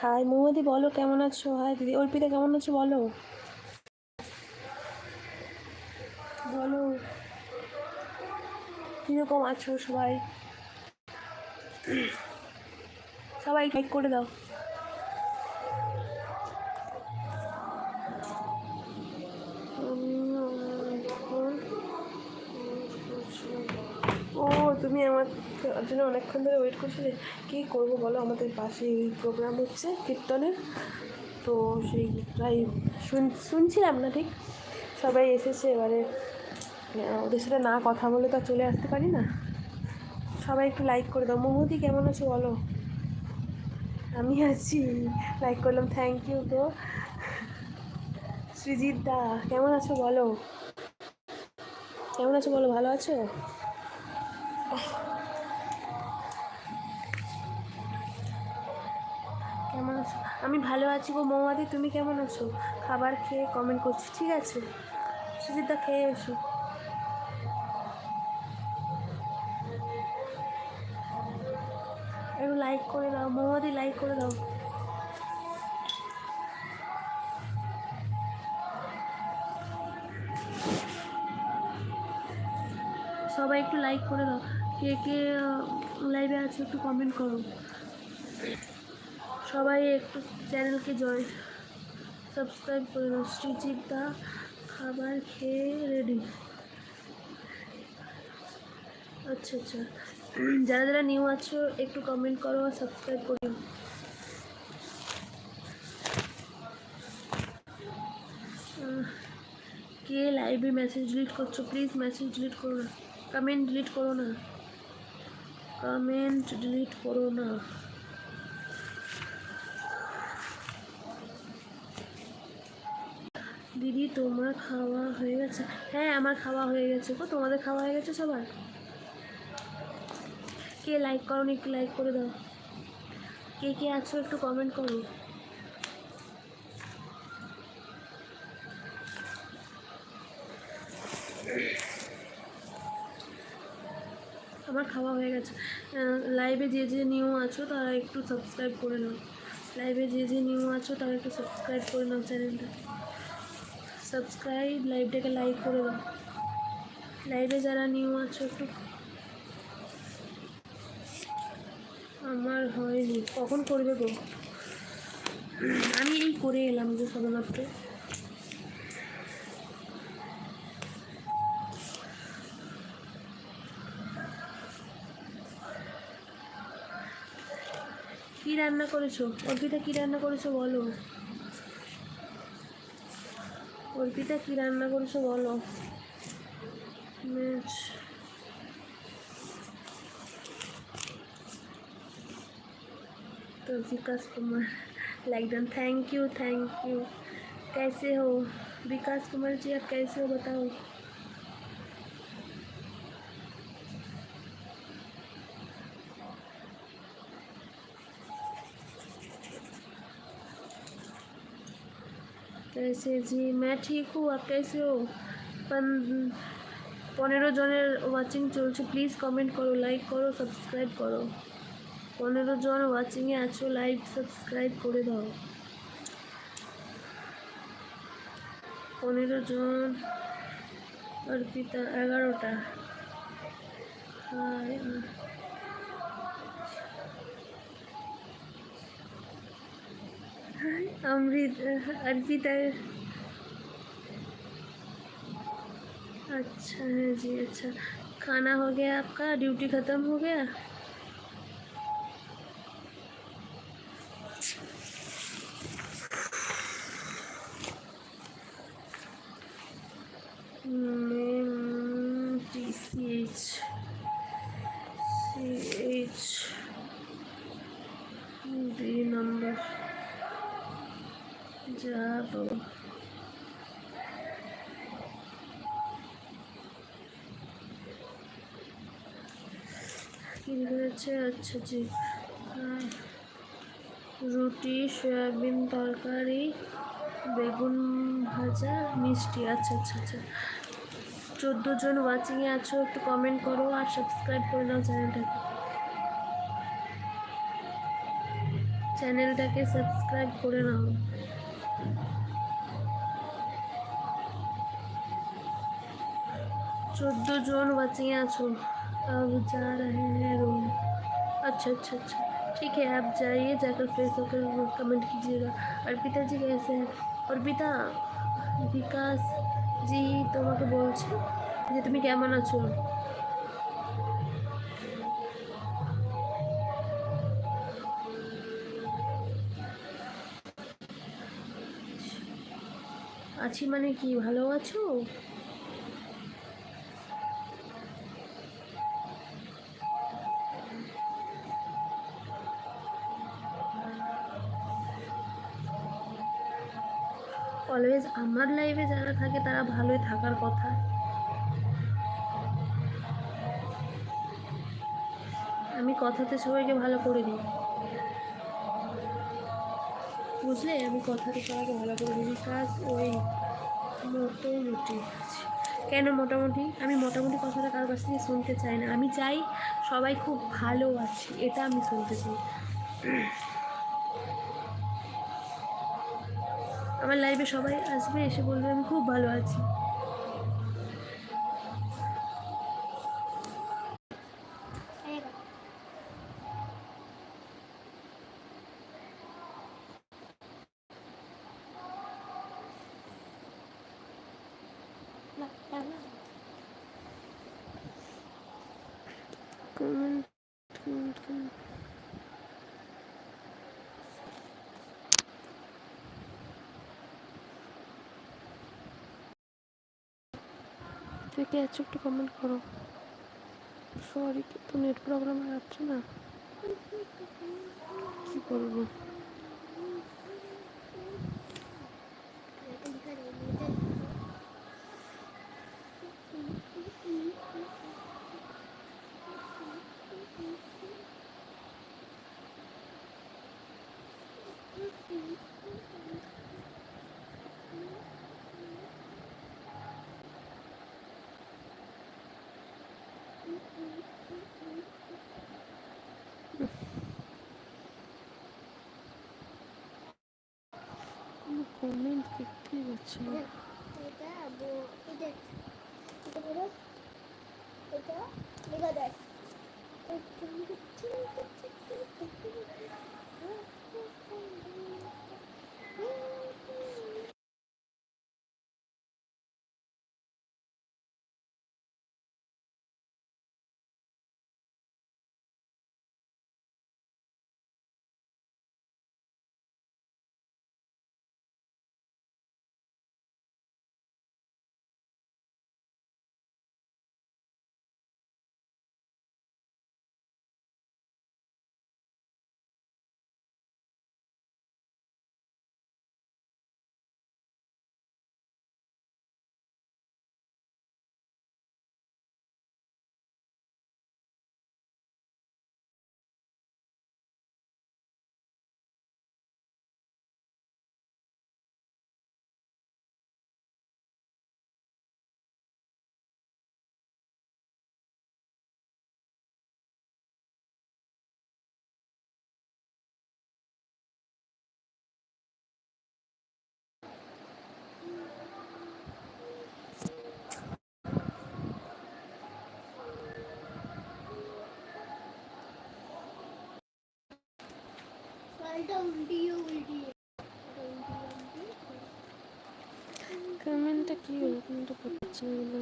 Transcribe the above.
High মৌমাদি, বলো কেমন আছো? হাই দিদি, অর্পিতা কেমন আছো বলো? বলো। কীরকম আছো সবাই? সবাই লাইক করে দাও। তুমি আমার জন্য অনেকক্ষণ ধরে ওয়েট করছিলে কী করব বলো? আমাদের পাশে প্রোগ্রাম হচ্ছে, কীর্তনের। তো সেই প্রায় শুন- শুনছিলাম না ঠিক? সবাই এসেছে, এবারে ওদের সাথে না কথা বলে তো চলে আসতে পারি না। সবাই একটু লাইক করে দাও। মহুদি কেমন আছো বলো? আমি আছি। লাইক করলাম থ্যাংক ইউ তো। সৃজিত দা, কেমন আছো বলো? কেমন আছো বলো, ভালো আছো? আমি ভালো আছি গো মৌমাদি, তুমি কেমন আছো? খাবার খেয়ে কমেন্ট করছি, ঠিক আছে? সুজিতদা খেয়ে এসো। একটু লাইক করে দাও, মৌমাদি লাইক করে দাও। সবাই একটু লাইক করে দাও। কে কে লাইভে আছে একটু কমেন্ট করো। সবাই একটু চ্যানেলকে জয় সাবস্ক্রাইব করে দাও দা খাবার খেয়ে রেডি আচ্ছা আচ্ছা। যারা যারা নিউ আছো, একটু কমেন্ট করো আর সাবস্ক্রাইব করো কে লাইভে মেসেজ ডিলিট করছ? প্লিজ মেসেজ ডিলিট করো না। কমেন্ট ডিলিট করো না। কমেন্ট ডিলিট করো না। দিদি, তোমার খাওয়া হয়ে গেছে। হ্যাঁ আমার খাওয়া হয়ে গেছে গো। তোমাদের খাওয়া হয়ে গেছে সবার? কে লাইক করো একটু লাইক করে দাও। কে কে আছো একটু কমেন্ট করো। আমার খাওয়া হয়ে গেছে। লাইভে যে যে নিউ আছো তারা একটু সাবস্ক্রাইব করে নাও। লাইভে যে যে নিউ আছো তারা একটু সাবস্ক্রাইব করে নাও চ্যানেলটা সাবস্ক্রাইব, লাইভটাকে লাইক করে দাও। লাইভে যারা নিউ আছো একটু। আমার হয়নি। কখন করবে গো? আমি এই করে এলাম যে সবেমাত্র। কি রান্না করেছ? অর্পিতা কি রান্না করেছ বলো? অর্পিতা কি রান্না করেছো বলো মির্চ तो Vikas Kumar like done thank you thank you कैसे हो विकास कुमार जी आप कैसे हो बताओ হয়েছে জি ম্যা ঠিক হু আপ কেসে হো পনেরো জনের ওয়াচিং চলছে। প্লিজ কমেন্ট করো লাইক করো সাবস্ক্রাইব করো। পনেরো জন ওয়াচিংয়ে আছো লাইক সাবস্ক্রাইব করে দাও। পনেরো জন অর্পিতা, এগারোটা। হ্যাঁ हाय अमृत अर्पिता अच्छा है जी अच्छा खाना हो गया आपका ड्यूटी ख़त्म हो गया टी सी एच কি রয়েছে আচ্ছা জি। রুটি, সয়াবিন তরকারি, বেগুন ভাজা, মিষ্টি আচ্ছা আচ্ছা আচ্ছা। চোদ্দ জন ওয়াচিংয়ে আছো, একটু কমেন্ট করো আর সাবস্ক্রাইব করে নাও চ্যানেলটাকে চ্যানেলটাকে সাবস্ক্রাইব করে নাও। চোদ্দ জন ওয়াচিংয়ে আছো। अब जा रहे हैं रूम अच्छा अच्छा अच्छा ठीक है आप जाइए जाकर फ्रेश होकर कमेंट कीजिएगा अर्पिता जी कैसे हैं अर्पिता বিকাশ জি তোমাকে বলছি যে তুমি কেমন আছো আছি মানে কি ভালো আছো আমার লাইফে যারা থাকে, তারা ভালোই থাকার কথা। আমি কথাতে সবাইকে ভালো করে দিই বুঝলে? আমি কথাতে সবাইকে ভালো করে দিই কাজ ওই মোটামুটি কেন মোটামুটি? আমি মোটামুটি কথাটা কারোর কাছ থেকে শুনতে চাই না। আমি চাই সবাই খুব ভালো আছে, এটা আমি শুনতে চাই। আমার লাইফে সবাই আসবে এসে বলবে আমি খুব ভালো আছি। Comment, তুই কি আছো একটু কমেন্ট করো। সরি কিন্তু নেট প্রবলেম যাচ্ছে না। কি বলব? কমেন্ট দেখতেই পাচ্ছি না এটা বো- এটা এটা বলো। এটা লেখা দেখ। কমেন্টটা কি? কমেন্টটা পড়ছে না